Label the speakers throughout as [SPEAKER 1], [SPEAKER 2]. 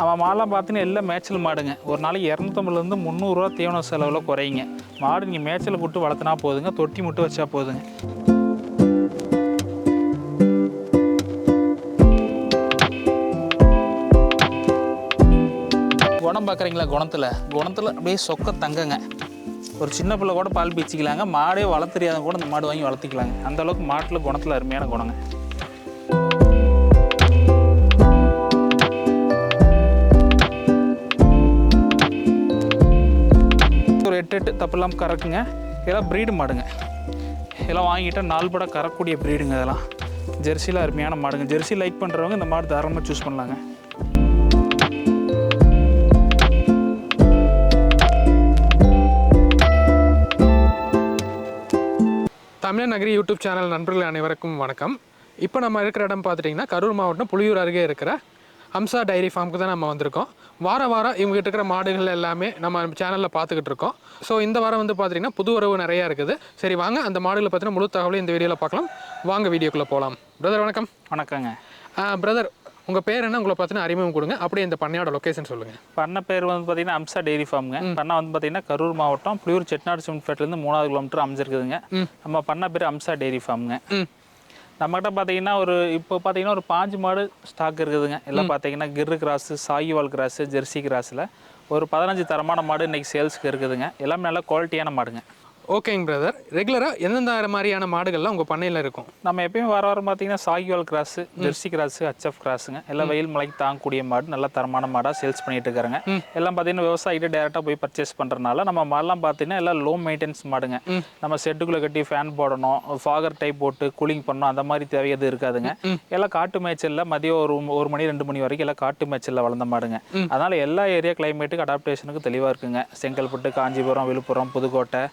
[SPEAKER 1] நம்ம மாடெலாம் பார்த்தீங்கன்னா எல்லாம் மேய்ச்சல் மாடுங்க. ஒரு நாளைக்கு இரநூத்தம்பதுலேருந்து முந்நூறுரூவா தீவன செலவில் குறையுங்க. மாடு நீங்கள் மேய்ச்சல் போட்டு வளர்த்துனா போதுங்க தொட்டி மட்டும் வச்சா போதுங்க. குணம் பார்க்குறீங்களா குணத்தில்? குணத்தில் அப்படியே சொக்க தங்கங்க. ஒரு சின்ன பிள்ளை கூட பால் பீச்சிக்கலாங்க மாடே வளர்த்து கூட இந்த மாடு வாங்கி வளர்த்திக்கலாங்க. அந்த அளவுக்கு மாட்டில் குணத்தில் அருமையான குணங்க. ஒரு தப்பு இல்லாமல் கறக்குங்க. இதெல்லாம் ப்ரீடு மாடுங்க. இதெல்லாம் வாங்கிட்டால் நால்பட கறக்கூடிய ப்ரீடுங்க இதெல்லாம். ஜெர்சியில் அருமையான மாடுங்க. ஜெர்சி லைக் பண்ணுறவங்க இந்த மாடு தாராளமாக சூஸ் பண்ணலாங்க.
[SPEAKER 2] தமிழ் நகரி யூடியூப் சேனல் நண்பர்கள் அனைவருக்கும் வணக்கம். இப்போ நம்ம இருக்கிற இடம் பார்த்துட்டிங்கன்னா கரூர் மாவட்டம் புளியூர் அருகே இருக்கிற ஹம்சா டைரி ஃபார்முக்கு தான் நம்ம வந்திருக்கோம். வார வாரம் இவங்ககிட்ட இருக்கிற மாடுகள் எல்லாமே நம்ம சேனலில் பார்த்துக்கிட்டு இருக்கோம். ஸோ இந்த வாரம் வந்து பார்த்திங்கன்னா புது உறவு நிறையா இருக்குது. சரி வாங்க அந்த மாடுகளை பற்றின முழு தகவலையும் இந்த வீடியோவில் பார்க்கலாம். வாங்க வீடியோக்குள்ளே போகலாம் பிரதர் வணக்கம்.
[SPEAKER 1] வணக்கங்க.
[SPEAKER 2] பிரதர் உங்கள் பேர் என்ன? உங்களை பற்றின அறிமுகம் கொடுங்க. அப்படியே இந்த பண்ணையோட லொக்கேஷன் சொல்லுங்கள்
[SPEAKER 1] பண்ண பேர் வந்து பார்த்தீங்கன்னா அம்சா டெய்ரி ஃபார்முங்க பண்ணை வந்து பார்த்தீங்கன்னா கரூர் மாவட்டம் புளியூர் செட்நாடு சிமெண்ட் ஃபேக்ட்ரிலேருந்து மூணாவது கிலோமீட்டர் அமைஞ்சிருக்குதுங்க நம்ம பண்ண பேர் அம்சா டெய்ரி ஃபார்முங்க நம்மகிட்ட பார்த்தீங்கன்னா ஒரு இப்போ பார்த்தீங்கன்னா ஒரு பாஞ்சு மாடு ஸ்டாக் இருக்குதுங்க. எல்லாம் பார்த்தீங்கன்னா Gir cross Sahiwal cross Jersey கிராஸில் ஒரு பதினஞ்சு தரமான மாடு இன்னைக்கு சேல்ஸுக்கு இருக்குதுங்க. எல்லாமே நல்ல குவாலிட்டியான மாடுங்க.
[SPEAKER 2] ஓகேங்க பிரதர் ரெகுலராக எந்தெந்த மாதிரியான மாடுகள்லாம் உங்கள் பண்ணையில் இருக்கும்?
[SPEAKER 1] நம்ம எப்பயும் வர வாரம் பார்த்தீங்கன்னா Sahiwal cross jersey cross HF கிராஸுங்க. எல்லாம் வெயில் மலைக்கு தாங்கக்கூடிய மாடு நல்ல தரமான மாடாக சேல்ஸ் பண்ணிட்டு இருக்காங்க எல்லாம் பார்த்தீங்கன்னா விவசாயிகிட்ட டேரெக்டாக போய் பர்ச்சேஸ் பண்ணுறதுனால நம்ம மாடெல்லாம் பார்த்தீங்கன்னா எல்லாம் லோ மெயின்டெனன்ஸ் மாடுங்க. நம்ம செட்டுக்குள்ளே கட்டி ஃபேன் போடணும் ஃபாகர் டைப் போட்டு கூலிங் பண்ணணும் அந்த மாதிரி தேவை எதுவும் இருக்காதுங்க. எல்லாம் காட்டு மேய்ச்சலில் மதியம் ஒரு ஒரு மணி ரெண்டு மணி வரைக்கும் எல்லாம் காட்டு மேய்ச்சலில் வளர்ந்த மாடுங்க. அதனால எல்லா ஏரியா கிளைமேட்டுக்கு அடாப்டேஷனுக்கு தெளிவாக இருக்குங்க. செங்கல்பட்டு காஞ்சிபுரம் விழுப்புரம் புதுக்கோட்டை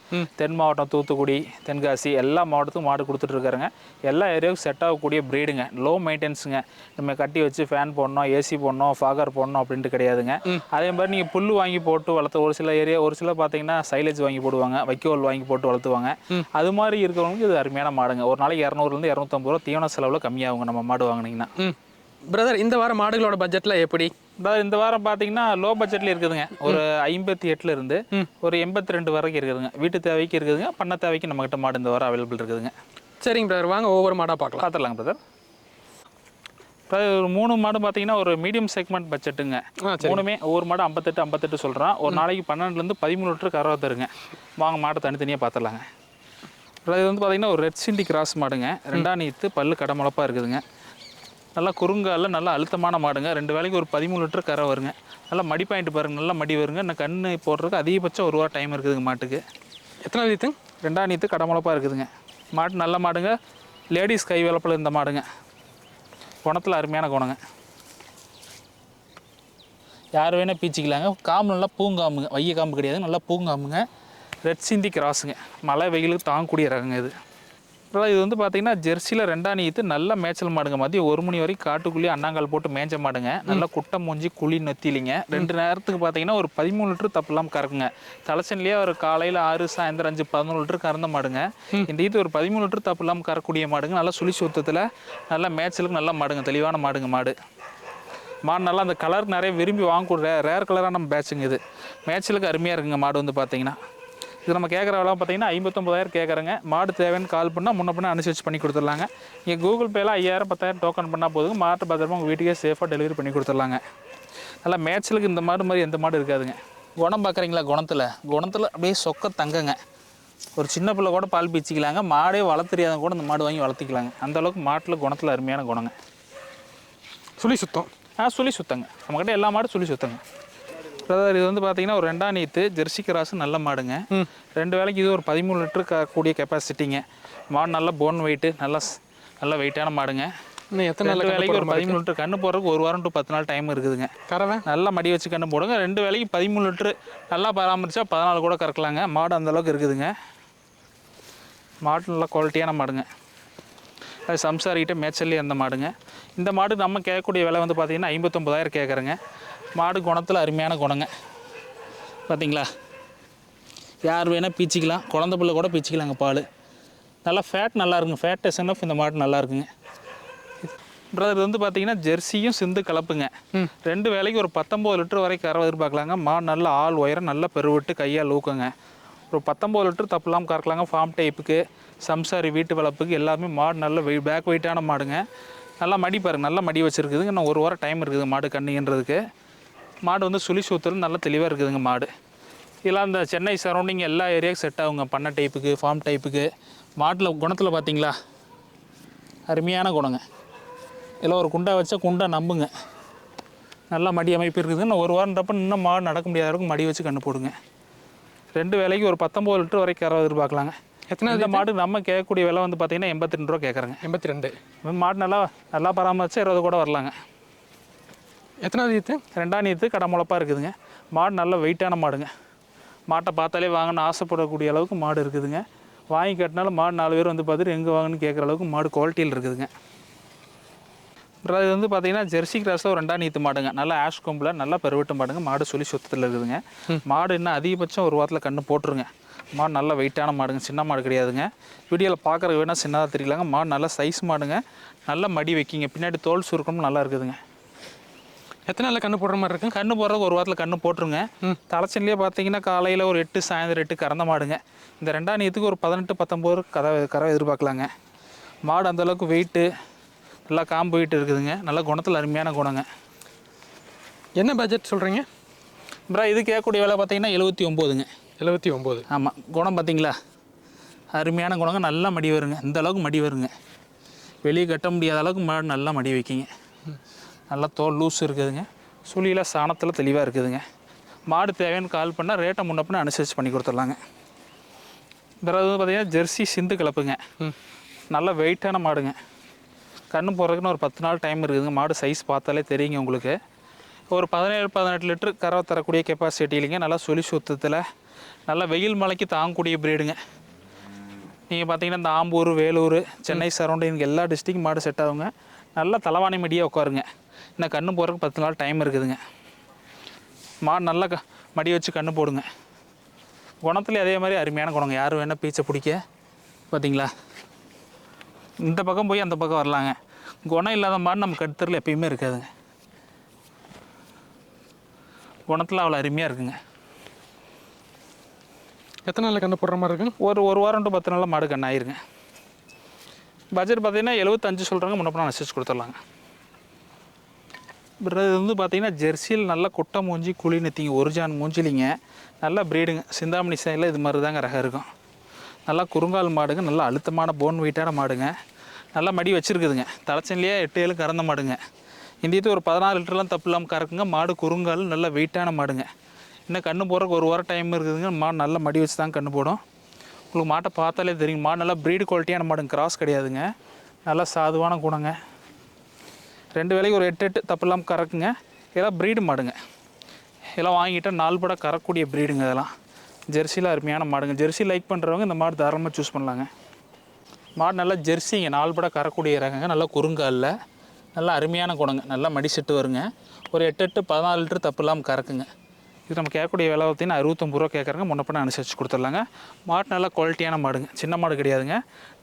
[SPEAKER 1] தென் மாவட்டம் தூத்துக்குடி தென்காசி எல்லா மாவட்டத்துக்கும் மாடு கொடுத்துட்டு இருக்காருங்க எல்லா ஏரியாவுக்கும் செட் ஆகக்கூடிய ப்ரீடுங்க லோ மெயின்டெனன்ஸுங்க நம்ம கட்டி வச்சு ஃபேன் போடணும் ஏசி போடணும் ஃபாகர் போடணும் அப்படின்ட்டு கிடையாதுங்க. அதே மாதிரி நீங்கள் புல் வாங்கி போட்டு வளர்த்த ஒரு சில ஏரியா ஒரு சில பார்த்தீங்கன்னா சைலேஜ் வாங்கி போடுவாங்க வைக்கோல் வாங்கி போட்டு வளர்த்துவாங்க. அது மாதிரி இருக்கிறவங்களுக்கு இது அருமையான மாடுங்க. ஒரு நாளைக்கு இரநூறுலேருந்து இரநூத்தம்பது ரூபா தீவன செலவில் கம்மியாகுங்க நம்ம மாடு வாங்கினீங்கன்னா.
[SPEAKER 2] பிரதர் இந்த வாரம் மாடுகளோட பட்ஜெட்டில் எப்படி?
[SPEAKER 1] அதாவது இந்த வாரம் பார்த்தீங்கன்னா லோ பட்ஜெட்ல இருக்குதுங்க. ஒரு ஐம்பத்தி எட்டுல இருந்து ஒரு எண்பத்தி ரெண்டு வரைக்கும் இருக்குதுங்க. வீட்டு தேவைக்கு இருக்குதுங்க பண்ண தேவைக்கு நம்மகிட்ட மாடு இந்த வாரம் அவைலபிள் இருக்குதுங்க.
[SPEAKER 2] சரிங்க பிரதர் வாங்க ஒவ்வொரு மாடாக பார்க்கலாம்
[SPEAKER 1] பார்த்துடலாங்க பிரதர் ஒரு மூணு மாடு பார்த்தீங்கன்னா ஒரு மீடியம் செக்மெண்ட் பட்ஜெட்டுங்க மூணுமே ஒவ்வொரு மாடு ஐம்பத்தெட்டு ஐம்பத்தெட்டு சொல்கிறோம் ஒரு நாளைக்கு பன்னெண்டுலேருந்து பதிமூணு லிட்டர் கறவை தருங்க. வாங்க மாட்டை தனித்தனியாக பார்த்துடலாங்க இது வந்து பார்த்தீங்கன்னா ஒரு ரெட் சிண்டி கிராஸ் மாடுங்க. ரெண்டாம் நீத்து பல்லு கடமுளப்பாக இருக்குதுங்க. நல்லா குறுங்கால நல்லா அழுத்தமான மாடுங்க. ரெண்டு வேளைக்கு ஒரு பதிமூணு லிட்டர் கரை வருங்க. நல்லா மடி பாயிண்ட் பாருங்க. நல்லா மடி வருங்க. இன்னும் கண்ணு போடுறதுக்கு அதிகபட்சம் ஒரு வாரம் டைம் இருக்குதுங்க மாட்டுக்கு.
[SPEAKER 2] எத்தனை லீத்துங்க
[SPEAKER 1] ரெண்டாம் நீத்து கடமுளப்பாக இருக்குதுங்க. மாட்டு நல்ல மாடுங்க. லேடிஸ் கை வளப்பில் இந்த மாடுங்க. குணத்தில் அருமையான குணங்க. யார் வேணால் பீச்சிக்கலாங்க. காம்பு நல்லா பூங்காம்புங்க. வைய காம்பு கிடையாது. நல்லா பூங்காம்புங்க. ரெட் சிந்தி கிராஸுங்க. மழை வெயிலுக்கு தாங்கக்கூடிய ரகங்க இது. அப்புறம் இது வந்து பார்த்தீங்கன்னா ஜெர்சியில் ரெண்டாம் நீத்து நல்ல மேய்ச்சல் மாடுங்க. மதியம் ஒரு மணி வரைக்கும் காட்டுக்குள்ளேயே அண்ணாங்கால் போட்டு மேய்ச்ச மாடுங்க. நல்லா குட்டை மூஞ்சி குழி நெத்திலிங்க. ரெண்டு நேரத்துக்கு பார்த்தீங்கன்னா ஒரு பதிமூணு லிட்டர் தப்பு இல்லாமல் கறக்குங்க. தலைச்சன்லேயே ஒரு காலையில் ஆறு சாயந்தரம் அஞ்சு பதினொன்று லிட்டர் கறந்த மாடுங்க. இந்த இது ஒரு பதிமூணு லிட்டர் தப்பு இல்லாமல் கறக்கூடிய மாடுங்க. நல்லா சுழி சுத்தத்தில் நல்லா மேய்ச்சலுக்கு நல்லா மாடுங்க. தெளிவான மாடுங்க மாடு. மாடு நல்லா அந்த கலர் நிறைய விரும்பி வாங்கக்கூடிய ரேர் கலராக நம்ம பேட்சுங்க இது. மேய்ச்சலுக்கு அருமையாக இருக்குங்க மாடு வந்து பார்த்தீங்கன்னா இது நம்ம கேட்குற விலை பார்த்தீங்கன்னா ஐம்பத்தொம்பதாயிரம் கேட்குறேங்க மாடு தேவைன்னு கால் பண்ணால் முன்ன பின்ன அனுசரிச்சு பண்ணி கொடுத்துடலாங்க. நீங்கள் கூகுள் பேல ஐயாயிரம் பத்தாயிரம் டோக்கன் பண்ணால் போதுங்க. மாட்டு பத்திரமா உங்கள் வீட்டுக்கே சேஃபாக டெலிவரி பண்ணி கொடுத்துடலாங்க. நல்லா மேய்ச்சலுக்கு இந்த மாடு மாதிரி எந்த மாடு இருக்காதுங்க. குணம் பார்க்குறீங்களா குணத்தில்? குணத்தில் அப்படியே சொக்க தங்கங்க. ஒரு சின்ன பிள்ளை கூட பால் பீச்சிக்கலாங்க. மாடே வளர்த்து தெரியாதவங்க கூட இந்த மாடு வாங்கி வளர்த்திக்கலாங்க. அந்த அளவுக்கு மாட்டில் குணத்தில் அருமையான குணங்க.
[SPEAKER 2] சுழி சுத்தம்.
[SPEAKER 1] ஆ சுழி சுத்தங்க. நம்மக்கிட்ட எல்லா மாடும் சுழி சுத்தங்க. பிரதர் இது வந்து பார்த்தீங்கன்னா ஒரு ரெண்டாம் நீத்து ஜெர்சி கிராஸ் நல்ல மாடுங்க. ரெண்டு வேளைக்கு இது ஒரு பதிமூணு லிட்டர் கூடிய கெப்பாசிட்டிங்க. மாடு நல்ல போன் வெயிட்டு நல்ல நல்ல வெயிட்டான மாடுங்க.
[SPEAKER 2] எத்தனை நாள்
[SPEAKER 1] வேலைக்கு ஒரு பதிமூணு லிட்டர் கண்ணு போடுறதுக்கு ஒரு வாரம் டு பத்து நாள் டைம் இருக்குதுங்க.
[SPEAKER 2] கறவை?
[SPEAKER 1] நல்லா மடி வச்சு கண்ணு போடுங்க. ரெண்டு வேலைக்கு பதிமூணு லிட்டரு நல்லா பராமரிச்சா பதினாலு கூட கறக்கலாங்க. மாடு அந்த அளவுக்கு இருக்குதுங்க. மாடு நல்ல குவாலிட்டியான மாடுங்க. அது சம்சாரிக்கிட்ட மேய்ச்சல்லி அந்த மாடுங்க. இந்த மாடு நம்ம கேட்கக்கூடிய விலை வந்து பார்த்தீங்கன்னா ஐம்பத்தொம்பதாயிரம் கேட்குறேங்க. மாடு குணத்தில் அருமையான குணங்க. பார்த்தீங்களா யார் வேணால் பீச்சிக்கலாம். குழந்த பிள்ளை கூட பீச்சிக்கலாங்க பால். நல்லா ஃபேட் நல்லா இருக்குங்க. ஃபேட் எஸ்என்எஃப் இந்த மாடு நல்லா இருக்குங்க. பிரதர் வந்து பார்த்தீங்கன்னா ஜெர்சியும் சிந்து கலப்புங்க. ரெண்டு வேலைக்கு ஒரு பத்தொம்போது லிட்டர் வரைக்கும் கறவை எதிர்பார்க்கலாங்க. மாடு நல்ல ஆள் உயரம் நல்ல பெருவிட்டு கையால் ஊக்குங்க ஒரு பத்தொம்போது லிட்டர் தப்பலாம் கறக்கலாங்க. ஃபார்ம் டைப்புக்கு சம்சாரி வீட்டு வளர்ப்புக்கு எல்லாமே மாடு நல்ல வெய் பேக் வெயிட்டான மாடுங்க. நல்லா மடி பாருங்க. நல்லா மடி வச்சுருக்குதுங்க. இன்னும் ஒரு வாரம் டைம் இருக்குதுங்க மாடு கண்ணுன்றதுக்கு மாடு வந்து சுழி சூத்துறது நல்லா தெளிவாக இருக்குதுங்க மாடு. இதெல்லாம் இந்த சென்னை சரௌண்டிங் எல்லா ஏரியாவுக்கும் செட் ஆகுங்க. பண்ணை டைப்புக்கு ஃபார்ம் டைப்புக்கு மாட்டில் குணத்தில் பார்த்தீங்களா அருமையான குணங்க. இதில் ஒரு குண்டா வச்சா குண்டா நம்புங்க. நல்லா மடி அமைப்பு இருக்குது. இன்னும் ஒரு வாரம்ன்றப்ப இன்னும் மாடு நடக்க முடியாத அளவுக்கு மடி வச்சு கண்ணு போடுங்க. ரெண்டு வேலைக்கு ஒரு பத்தொம்பது லிட்டர் வரைக்கும் கறவை எதிர்பார்க்கலாங்க.
[SPEAKER 2] எத்தனை
[SPEAKER 1] இந்த மாடு நம்ம கேட்கக்கூடிய விலை வந்து பார்த்தீங்கன்னா எண்பத்தி ரெண்டு ரூபா கேட்குறேங்க
[SPEAKER 2] எண்பத்தி ரெண்டு.
[SPEAKER 1] மாடு நல்லா நல்லா பராமரிச்சா இருபது கூட வரலாங்க.
[SPEAKER 2] எத்தனாவது ஈத்து?
[SPEAKER 1] ரெண்டாம் நீத்து கடை முளப்பாக இருக்குதுங்க. மாடு நல்ல வெயிட்டான மாடுங்க. மாட்டை பார்த்தாலே வாங்கணும்னு ஆசைப்படக்கூடிய அளவுக்கு மாடு இருக்குதுங்க. வாங்கி கட்டினாலும் மாடு நாலு பேர் வந்து பார்த்துட்டு எங்கே வாங்கன்னு கேட்குற அளவுக்கு மாடு குவாலிட்டியில் இருக்குதுங்க. அப்புறம் இது வந்து பார்த்தீங்கன்னா ஜெர்சி கிராஸில் ஒரு ரெண்டாம் நீத்து மாடுங்க. நல்லா ஆஷ் கொம்பில் நல்லா பெருவிட்டு மாடுங்க. மாடு சொல்லி சுத்தத்தில் இருக்குதுங்க. மாடு இன்னும் அதிகபட்சம் ஒரு வாரத்தில் கண்ணு போட்டுருங்க. மாடு நல்ல வெயிட்டான மாடுங்க. சின்ன மாடு கிடையாதுங்க. வீடியோவில் பார்க்குறதுக்கு வேணால் சின்னதாக தெரியலாங்க. மாடு நல்ல சைஸ் மாடுங்க. நல்ல மடி வைக்கிங்க. பின்னாடி தோல் சுருக்கணும் நல்லா இருக்குதுங்க.
[SPEAKER 2] எத்தனை நாளில் கண்ணு போடுற மாதிரி இருக்கு?
[SPEAKER 1] கண்ணு போடுறதுக்கு ஒரு வாரத்தில் கண்ணு போட்டுருங்க. தலைச்சன்லேயே பார்த்தீங்கன்னா காலையில் ஒரு எட்டு சாயந்தரம் எட்டு கறந்த மாடுங்க. இந்த ரெண்டாம் நீத்துக்கு ஒரு பதினெட்டு பத்தொம்போது கதை கறவை எதிர்பார்க்கலாங்க. மாடு அந்த அளவுக்கு வெயிட்டு நல்லா காம்பு வெயிட் இருக்குதுங்க. நல்ல குணத்தில் அருமையான குணங்க.
[SPEAKER 2] என்ன பட்ஜெட் சொல்கிறீங்க
[SPEAKER 1] அப்புறம் இது கேட்கக்கூடிய விலை பார்த்தீங்கன்னா எழுபத்தி ஒம்போதுங்க.
[SPEAKER 2] எழுபத்தி ஒம்பது.
[SPEAKER 1] ஆமாம் குணம் பார்த்தீங்களா? அருமையான குணங்க. நல்லா மடி வருங்க. இந்த அளவுக்கு மடி வருங்க. வெளியே கட்ட முடியாத அளவுக்கு மாடு நல்லா மடி வைக்கிங்க. நல்லா தோல் லூஸ் இருக்குதுங்க. சுழியில் சாணத்தில் தெளிவாக இருக்குதுங்க. மாடு தேவைன்னு கால் பண்ணால் ரேட்டை முன்னப்பின்னு அனுசரித்து பண்ணி கொடுத்துட்லாங்க. பிறகு வந்து பார்த்தீங்கன்னா ஜெர்சி சிந்து கலப்புங்க நல்ல வெயிட்டான மாடுங்க. கண்ணு போடுறதுக்குன்னு ஒரு பத்து நாள் டைம் இருக்குதுங்க. மாடு சைஸ் பார்த்தாலே தெரியுங்க உங்களுக்கு. ஒரு பதினேழு பதினெட்டு லிட்டர் கறவை தரக்கூடிய கெப்பாசிட்டிலிங்க நல்லா சுழி சுத்தத்தில் நல்லா வெயில் மலைக்கு தாங்கக்கூடிய பிரீடுங்க நீங்கள் பார்த்தீங்கன்னா இந்த ஆம்பூர் வேலூர் சென்னை சரௌண்டிங் எல்லா டிஸ்ட்ரிக்ட் மாடு செட் ஆகுங்க. நல்லா தலைவாணி மடியாக உட்காருங்க. இன்னும் கண்ணு போடுறதுக்கு பத்து நாள் டைம் இருக்குதுங்க. மாடு நல்லா க மடி வச்சு கண்ணு போடுங்க. குணத்துலேயும் அதே மாதிரி அருமையான குணங்க. யார் வேணால் பீச்சை பிடிக்க பார்த்தீங்களா இந்த பக்கம் போய் அந்த பக்கம் வரலாங்க. குணம் இல்லாத மாடு நம்ம கடுத்தரில் எப்பயுமே இருக்காதுங்க. குணத்தில் அவ்வளோ அருமையாக இருக்குங்க.
[SPEAKER 2] எத்தனை நாளில் கண்ணு போடுற மாதிரி இருக்கு?
[SPEAKER 1] ஒரு ஒரு வாரம் டு பத்து நாளில் மாடு கண்ணாயிருங்க. பட்ஜெட் பார்த்தீங்கன்னா எழுபத்தஞ்சு சொல்கிறாங்க முன்னப்போ அனுசரிச்சு கொடுத்துர்லாங்க அப்புறம் இது வந்து பார்த்தீங்கன்னா ஜெர்சியில் நல்லா குட்டை மூஞ்சி குழி நெத்திங்க ஒரிஜான் மூஞ்சிலிங்க. நல்லா ப்ரீடுங்க சிந்தாமணி சைடில் இது மாதிரி தாங்க ரகம் இருக்கும். நல்லா குறுங்கால் மாடுங்க நல்லா அழுத்தமான போன் வெயிட்டான மாடுங்க. நல்லா மடி வச்சுருக்குதுங்க. தலைச்சன்லேயே எட்டு ஏழு கறந்த மாடுங்க. இந்தியத்து ஒரு பதினாறு லிட்டர்லாம் தப்பு இல்லாமல் கறக்குங்க. மாடு குறுங்கால் நல்லா வெயிட்டான மாடுங்க. இன்னும் கண்ணு போடுறதுக்கு ஒரு வாரம் டைம் இருக்குதுங்க. மாடு நல்லா மடி வச்சு தான் கண்ணு போடும். உங்களுக்கு மாட்டை பார்த்தாலே தெரியும். மாடு நல்லா ப்ரீடு குவாலிட்டியான மாடுங்க. கிராஸ் கிடையாதுங்க. நல்லா சாதுவான குணங்க. ரெண்டு வேலைக்கு ஒரு எட்டு எட்டு தப்பு இல்லாமல் கறக்குங்க. இதெல்லாம் ப்ரீடு மாடுங்க. இதெல்லாம் வாங்கிட்டால் நாலு படம் கறக்கூடிய ப்ரீடுங்க இதெல்லாம். ஜெர்சியில் அருமையான மாடுங்க. ஜெர்சி லைக் பண்ணுறவங்க இந்த மாடு தாராளமாக சூஸ் பண்ணலாங்க. மாடு நல்லா ஜெர்சிங்க. நாலு படம் கறக்கூடிய ரகங்க. நல்லா குறுங்காலில் நல்லா அருமையான குணங்க. நல்லா மடி செட்டு வருங்க. ஒரு எட்டு எட்டு பதினாலு லிட்டர் தப்பு இல்லாமல் கறக்குங்க. இது நம்ம கேட்கக்கூடிய விலை பார்த்தீங்கன்னா அறுபத்தொம்பது ரூபா கேட்குறாங்க. முன்னப்பண்ண அனுசரித்து கொடுத்துட்லாங்க. மாட்டு நல்லா குவாலிட்டியான மாடுங்க. சின்ன மாடு கிடையாதுங்க.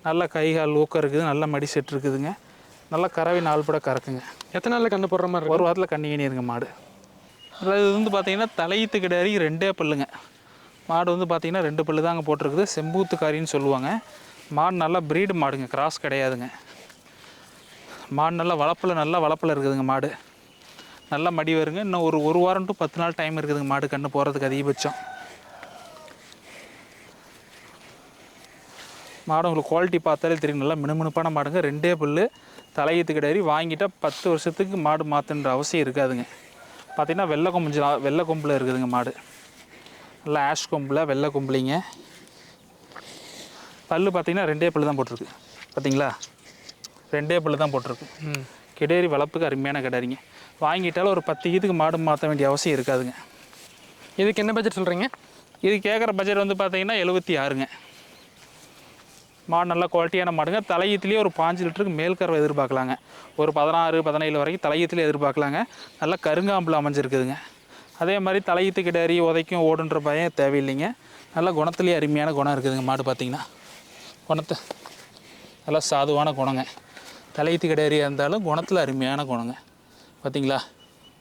[SPEAKER 1] நல்ல கை கால் ஊக்கம் இருக்குது. நல்ல மடி செட் இருக்குதுங்க. நல்லா கறவை நாலு படம் கறக்குங்க.
[SPEAKER 2] எத்தனை நாளில் கண்ணு போடுற மாதிரி
[SPEAKER 1] ஒரு வாரத்தில் கண்ணிங்கனி இருங்க மாடு. அதாவது இது வந்து பார்த்தீங்கன்னா தலையீத்து கிடையாது ரெண்டே பல்லுங்க. மாடு வந்து பார்த்தீங்கன்னா ரெண்டு பல்லு தாங்க போட்டிருக்குது. செம்பூத்துக்காரின்னு சொல்லுவாங்க. மாடு நல்லா ப்ரீடு மாடுங்க. கிராஸ் கிடையாதுங்க. மாடு நல்லா வளப்பில் நல்லா வளப்பில் இருக்குதுங்க மாடு. நல்லா மடி வருங்க. இன்னும் ஒரு ஒரு வாரம் டு பத்து நாள் டைம் இருக்குதுங்க மாடு கண்ணு போகிறதுக்கு அதிகபட்சம். மாடு உங்களுக்கு குவாலிட்டி பார்த்தாலே தெரியும். நல்லா மினுமினுப்பான மாடுங்க. ரெண்டே புல்லு தலையீத்து கிடையாது. வாங்கிட்டால் பத்து வருஷத்துக்கு மாடு மாற்றுன்ற அவசியம் இருக்காதுங்க. பார்த்தீங்கன்னா வெள்ளை கொம்பு வெள்ளை கொம்பில் இருக்குதுங்க மாடு. நல்லா ஆஷ் கொம்பில் வெள்ளை கொம்புலிங்க. பல்லு பார்த்தீங்கன்னா ரெண்டே பல்லு தான் போட்டிருக்கு. பார்த்தீங்களா? ரெண்டே பல்லு தான் போட்டிருக்கு.
[SPEAKER 2] ம்.
[SPEAKER 1] கிடேரி வளர்ப்புக்கு அருமையான கிடாரிங்க வாங்கிட்டாலும் ஒரு பத்து இதுக்கு மாடு மாற்ற வேண்டிய அவசியம் இருக்காதுங்க.
[SPEAKER 2] இதுக்கு என்ன பட்ஜெட் சொல்கிறீங்க
[SPEAKER 1] இது கேட்குற பட்ஜெட் வந்து பார்த்தீங்கன்னா எழுபத்தி ஆறுங்க. மாடு நல்ல குவாலிட்டியான மாடுங்க. தலையீத்துலேயே ஒரு பாஞ்சு லிட்டருக்கு மேல் கறவை எதிர்பார்க்கலாங்க. ஒரு பதினாறு பதினேழு வரைக்கும் தலையீத்துலேயே எதிர்பார்க்கலாங்க. நல்லா கருங்காம்பில் அமைஞ்சிருக்குதுங்க. அதே மாதிரி தலையீத்து கிடாரி உதைக்கும் ஓடுன்ற பயம் தேவையில்லைங்க. நல்ல குணத்துலேயே அருமையான குணம் இருக்குதுங்க மாடு பார்த்தீங்கன்னா. குணத்தை நல்லா சாதுவான குணங்க. தலையீத்து கிடையாரியாக இருந்தாலும் குணத்தில் அருமையான குணங்க. பார்த்தீங்களா?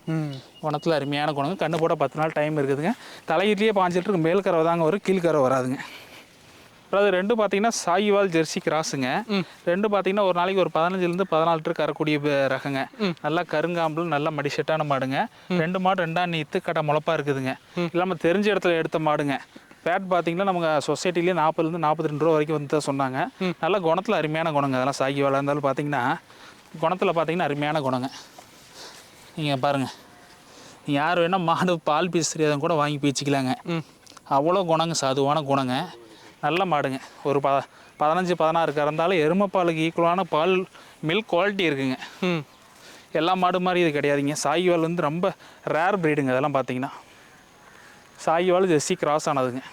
[SPEAKER 2] ம்.
[SPEAKER 1] குணத்தில் அருமையான குணங்க. கண்ணு போட பத்து நாள் டைம் இருக்குதுங்க. தலையீட்லேயே பாஞ்சிட்டு இருக்கு மேல் கறவை தாங்க வரும். கீழ்கறவை வராதுங்க. அப்புறம் அது ரெண்டு பார்த்தீங்கன்னா சாயிவால் ஜெர்சி கிராஸுங்க. ரெண்டு பார்த்தீங்கன்னா ஒரு நாளைக்கு ஒரு பதினஞ்சுலேருந்து பதினாலு லிட்டர் கறக்கூடிய ப- ரகங்க. நல்லா கருங்காம்பல் நல்ல மடிசெட்டான மாடுங்க. ரெண்டு மாடு ரெண்டாம் நீத்து கடை முளப்பா இருக்குதுங்க. இல்லாமல் தெரிஞ்ச இடத்துல எடுத்த மாடுங்க. பேட் பார்த்தீங்கன்னா நமக்கு சொசைட்டிலேயே நாற்பதுலேருந்து நாற்பத்தி ரெண்டு ரூபா வரைக்கும் வந்து தான் சொன்னாங்க. நல்ல குணத்தில் அருமையான குணங்க. அதெல்லாம் சாகிவாலாக இருந்தாலும் பார்த்தீங்கன்னா குணத்தில் பார்த்தீங்கன்னா அருமையான குணங்க. நீங்கள் பாருங்கள் யார் வேணால் மாடு பால் தெரியாதவங்க கூட வாங்கி பீச்சிக்கலாங்க. அவ்வளோ குணங்க சாதுவான குணங்க. நல்ல மாடுங்க. ஒரு ப பதினஞ்சு பதினாறு கறந்தாலும் எருமைப்பாலுக்கு ஈக்குவலான பால் மில்க் குவாலிட்டி இருக்குங்க.
[SPEAKER 2] ம்.
[SPEAKER 1] எல்லா மாடு மாதிரி இது கிடையாதுங்க. சாயிவால் வந்து ரொம்ப ரேர் ப்ரீடுங்க அதெல்லாம் பார்த்தீங்கன்னா சாயிவால் ஜெர்சி கிராஸ் ஆனதுங்க.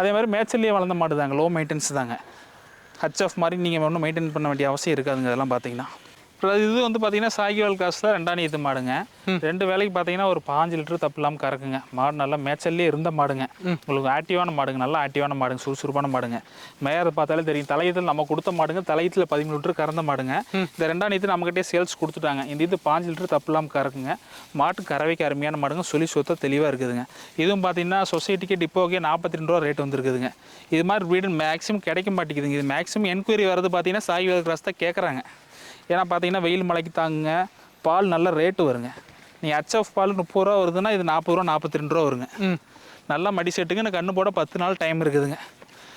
[SPEAKER 1] அதே மாதிரி மேய்ச்சல்லையே வளர்ந்த மாடு தாங்க லோ மெயின்டெனன்ஸ் தாங்க. ஹச்எஃப் மாதிரி நீங்கள் ஒன்றும் மெயின்டைன் பண்ண வேண்டிய அவசியம் இருக்காதுங்க. அதெல்லாம் பார்த்தீங்கன்னா இது வந்து பார்த்தீங்கன்னா சாகிவால் காசில் ரெண்டாம் நீத்து மாடுங்க. ரெண்டு வேலைக்கு பார்த்தீங்கன்னா ஒரு பாஞ்சு லிட்டர் தப்பு இல்லாமல் கறக்குங்க. மாடு நல்லா மேய்ச்சல்லே இருந்த மாடுங்க. உங்களுக்கு ஆக்டிவான மாடுங்க நல்லா ஆக்டிவான மாடுங்க சுறுசுறுப்பான மாடுங்க. மேயர் பார்த்தாலே தெரியும். தலையத்தில் நம்ம கொடுத்த மாடுங்க தலையத்தில் பதிமூணு லிட்டர் கறந்த மாடுங்க. இந்த ரெண்டாம் நீத்து நம்மகிட்டே சேல்ஸ் கொடுத்துட்டாங்க. இந்த இது பாஞ்சு லிட்டர் தப்பு இல்லாமல் கறக்குங்க. மாட்டு கறவைக்கு அருமையான மாடுங்க. சொல்லி சொத்த தெளிவாக இருக்குதுங்க. இதுவும் பார்த்தீங்கன்னா சொசைட்டிக்கு டிப்போக்கே நாற்பத்தி ரெண்டு ரூபா ரேட் வந்துருக்குதுங்க. இது மாதிரி வீடு மேக்ஸிமம் கிடைக்க மாட்டேங்குதுங்க. இது மேக்ஸிமம் என்கொயரி வரது பார்த்தீங்கன்னா சாய் கிராஸ் தான் கேட்குறாங்க ஏன்னா பார்த்தீங்கன்னா வெயில் மழைக்கு தாங்குங்க. பால் நல்ல ரேட்டு வருங்க. நீங்கள் ஹச்எஃப் பால் முப்பது ரூபா வருதுன்னா இது நாற்பது ரூபா நாற்பத்தி ரெண்டு ரூபா வருங்க.
[SPEAKER 2] ம்.
[SPEAKER 1] நல்லா மடி செட்டுங்க. எனக்கு கண்ணு போட பத்து நாள் டைம் இருக்குதுங்க.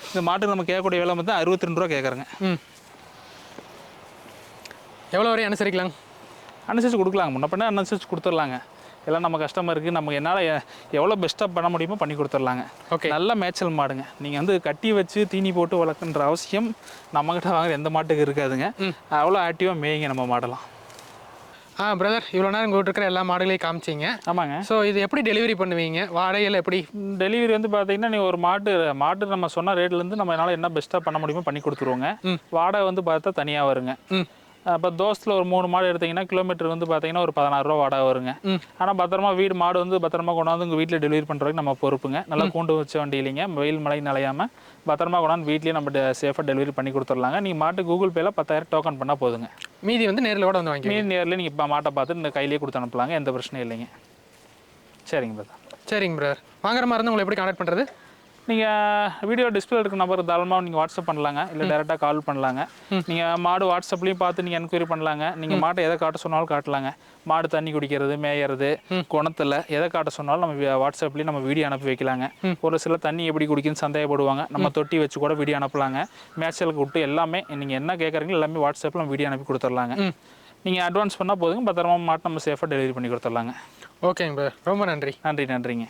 [SPEAKER 1] இந்த மாட்டுக்கு நம்ம கேட்கக்கூடிய விலை வந்து அறுபத்தி ரெண்டு ரூபா கேட்குறேங்க.
[SPEAKER 2] ம். எவ்வளோ வரையும் அனுசரிக்கலாங்க?
[SPEAKER 1] அனுசரிச்சு கொடுக்கலாங்க. முன்ன பண்ண அனுசரிச்சு கொடுத்துர்லாங்க எல்லாம் நம்ம கஸ்டமருக்கு நம்ம என்னால் எவ்வளோ பெஸ்ட்டாக பண்ண முடியுமோ பண்ணி கொடுத்துர்லாங்க.
[SPEAKER 2] ஓகே
[SPEAKER 1] நல்ல மேய்ச்சல் மாடுங்க. நீங்கள் வந்து கட்டி வச்சு தீனி போட்டு வளர்க்குன்ற அவசியம் நம்மக்கிட்ட வாங்குற எந்த மாட்டுக்கு இருக்காதுங்க. அவ்வளோ ஆக்டிவாக மேய்ங்க நம்ம மாடலாம்
[SPEAKER 2] ஆ பிரதர் இவ்வளோ நேரம் உங்கள்கிட்ட இருக்கிற எல்லா மாடுகளையும் காமிச்சிங்க.
[SPEAKER 1] ஆமாங்க.
[SPEAKER 2] ஸோ இது எப்படி டெலிவரி பண்ணுவீங்க? வாடகையில் எப்படி?
[SPEAKER 1] டெலிவரி வந்து பார்த்தீங்கன்னா நீ ஒரு மாட்டு மாட்டு நம்ம சொன்ன ரேட்லேருந்து நம்ம என்னால் என்ன பெஸ்ட்டாக பண்ண முடியுமோ பண்ணி கொடுத்துருவோங்க. வாடகை வந்து பார்த்தா தனியாக வருங்க. இப்போ தோசத்தில் ஒரு மூணு மாடு எடுத்தீங்கன்னா கிலோமீட்டர் வந்து பார்த்தீங்கன்னா ஒரு பதினாறு ரூபா வாடகை வருங்க. ஆனால் பத்திரமா வீடு மாடு வந்து பத்திரமா கொண்டாந்து உங்கள் வீட்டில் டெலிவரி பண்ணுறதுக்கு நம்ம பொறுப்புங்க. நல்லா கூண்டு வச்ச வண்டி இல்லைங்க. வெயில் மழை நலையாமல் பத்திரமா கொண்டாந்து வீட்லேயே நம்ம சேஃபாக டெலிவரி பண்ணி கொடுத்துர்லாங்க நீங்கள் மாட்டு கூகுள் பேல பத்தாயிரம் டோக்கன் பண்ணால் போதுங்க.
[SPEAKER 2] மீதி வந்து நேரில் கூட வந்து வாங்கிக்கலாம்
[SPEAKER 1] மீன் நேரில் நீங்கள் இப்போ மாட்டை பார்த்து இந்த கையிலேயே கொடுத்து அனுப்பலாங்க. எந்த பிரச்சனையும் இல்லைங்க. சரிங்க பிரதர்
[SPEAKER 2] சரிங்க பிரதர் வாங்குற மாதிரி இருந்தால் உங்களை எப்படி கான்டாக்ட் பண்ணுறது
[SPEAKER 1] நீங்கள் வீடியோ டிஸ்பிளே இருக்க நம்பர் தாராளமாக நீங்கள் வாட்ஸ்அப் பண்ணலாங்க. இல்லை டேரெக்டாக கால் பண்ணலாங்க. நீங்கள் மாடு வாட்ஸ்அப்லேயும் பார்த்து நீங்கள் என்கொயரி பண்ணலாங்க. நீங்கள் மாட்டை எதை காட்ட சொன்னாலும் காட்டலாங்க. மாடு தண்ணி குடிக்கிறது மேயறது குணத்தில் எதை காட்ட சொன்னாலும் நம்ம வாட்ஸ்அப்லேயும் நம்ம வீடியோ அனுப்பி வைக்கலாங்க. ஒரு சில தண்ணி எப்படி குடிக்குன்னு சந்தேகப்படுவாங்க. நம்ம தொட்டி வச்சு கூட வீடியோ அனுப்பலாங்க. மேட்சலுக்கு விட்டு எல்லாமே நீங்கள் என்ன கேட்குறீங்களோ எல்லாமே வாட்ஸ்அப்பில் நம்ம வீடியோ அனுப்பி கொடுத்துர்லாங்க. நீங்கள் அட்வான்ஸ் பண்ணால் போதுங்க. பத்திரமா மாட்டை நம்ம சேஃபாக டெலிவரி பண்ணி கொடுத்துர்லாங்க.
[SPEAKER 2] ஓகேங்க ரொம்ப நன்றி.
[SPEAKER 1] நன்றி நன்றிங்க.